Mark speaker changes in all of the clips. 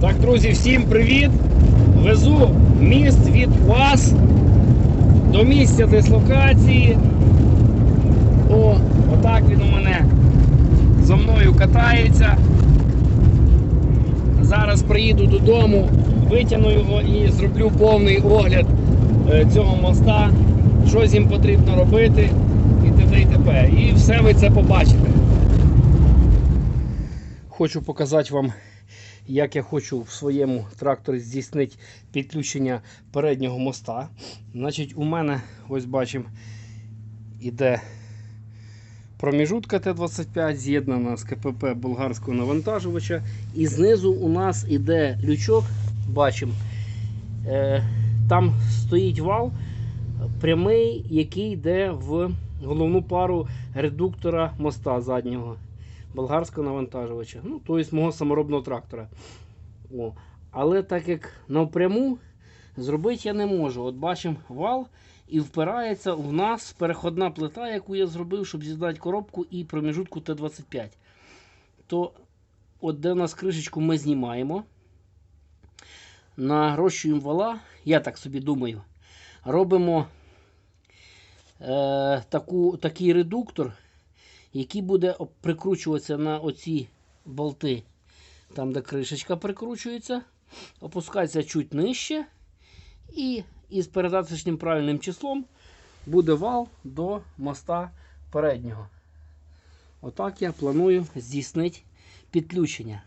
Speaker 1: Так, друзі, всім привіт! Везу міст від УАЗ до місця дислокації. О, отак він у мене за мною катається. Зараз приїду додому, витягну його і зроблю повний огляд е, цього моста, що з ним потрібно робити і т.д. і т.п. І все ви це побачите. Хочу показати вам, як я хочу в своєму тракторі здійснити підключення переднього моста. Значить, у мене, ось бачимо, іде проміжутка Т-25, з'єднана з КПП болгарського навантажувача. І знизу у нас іде лючок, бачимо, е, там стоїть вал прямий, який йде в головну пару редуктора моста заднього болгарського навантажувача. Ну, тобто мого саморобного трактора. О. Але так як напряму зробити я не можу. От бачимо вал і впирається в нас переходна плита, яку я зробив, щоб з'єднати коробку і проміжутку Т-25. То от де у нас кришечку ми знімаємо. Нарощуємо вала, я так собі думаю, робимо е, таку, такий редуктор, який буде прикручуватися на оці болти, там де кришечка прикручується, опускається чуть нижче. І із передаточним правильним числом буде вал до моста переднього. Отак я планую здійснити підключення.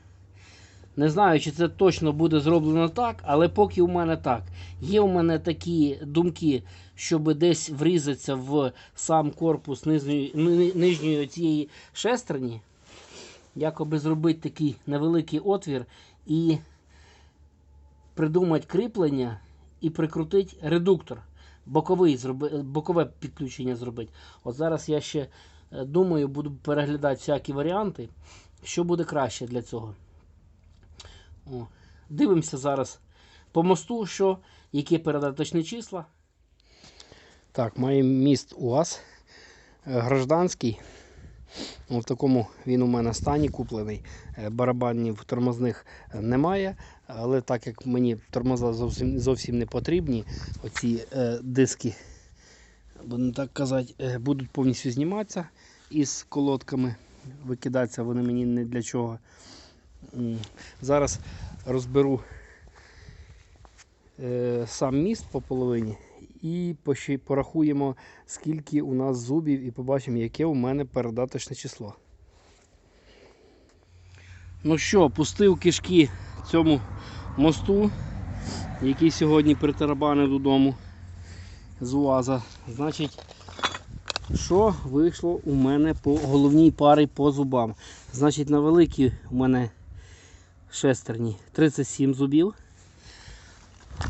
Speaker 1: Не знаю, чи це точно буде зроблено так, але поки у мене так. Є у мене такі думки, щоб десь врізатися в сам корпус нижньої, нижньої цієї шестерні, якоби зробити такий невеликий отвір і придумати кріплення і прикрутити редуктор. Боковий, бокове підключення зробити. От зараз я ще е, думаю, буду переглядати всякі варіанти, що буде краще для цього. О, дивимося зараз по мосту, що, які передаточні числа. Так, маємо міст УАЗ е, гражданський. В такому він у мене стані куплений. Е, Барабанів тормозних е, немає. Але так як мені тормоза зовсім, зовсім не потрібні, оці е, диски, будемо так казати, е, будуть повністю зніматися із колодками. Викидатися вони мені не для чого. Зараз розберу е, сам міст по половині і порахуємо, скільки у нас зубів, і побачимо, яке у мене передаточне число. Ну що, пустив кишки цьому мосту, який сьогодні притарабанив додому з УАЗа. Значить, що вийшло у мене по головній парі по зубам? Значить, на великій у мене шестерні 37 зубів,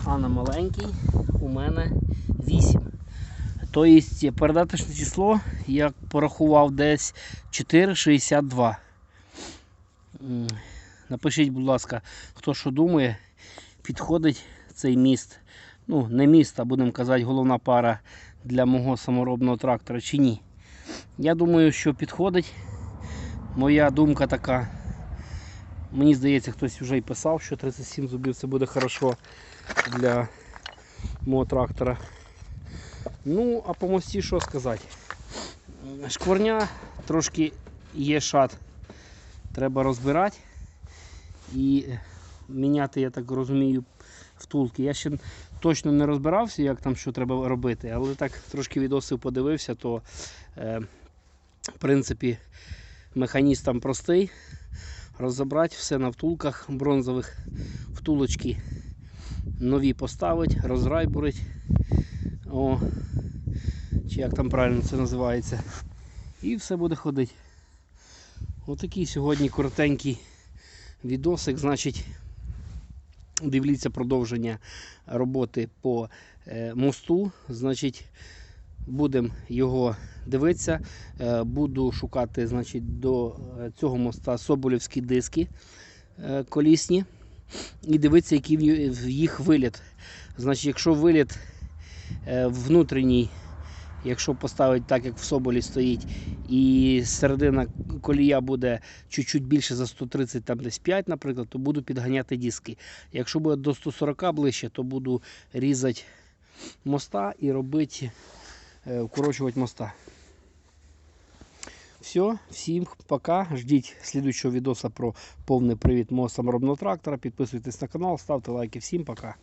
Speaker 1: а на маленькій у мене 8. Тобто передаточне число, я порахував десь 4,62. Напишіть, будь ласка, хто що думає, підходить цей міст. Ну, не міст, а будемо казати, головна пара для мого саморобного трактора чи ні. Я думаю, що підходить. Моя думка така. Мені здається, хтось вже і писав, що 37 зубів це буде хорошо для мого трактора. Ну, а по мості що сказати? Шкварня трошки є шат. Треба розбирати і міняти, я так розумію, втулки. Я ще точно не розбирався, як там що треба робити, але так трошки відосів подивився, то е, в принципі механізм там простий. Розібрати все на втулках бронзових, втулочки нові поставити, розрайбурить. О, чи як там правильно це називається. І все буде ходити. Отакий сьогодні коротенький відосик. Значить, дивіться продовження роботи по е, мосту. Значить, будемо його дивитися. Е, буду шукати значить, до е, цього моста соболівські диски е, колісні. І дивитися, який в їх виліт. Значить, якщо виліт внутрішній Якщо поставити так, як в Соболі стоїть, і середина колія буде чуть-чуть більше за 130, там десь 5, наприклад, то буду підганяти диски. Якщо буде до 140 ближче, то буду різати моста і робити, е, вкорочувати моста. Все, всім пока. Ждіть слідуючого відео про повний привід мого саморобного трактора. Підписуйтесь на канал, ставте лайки. Всім пока.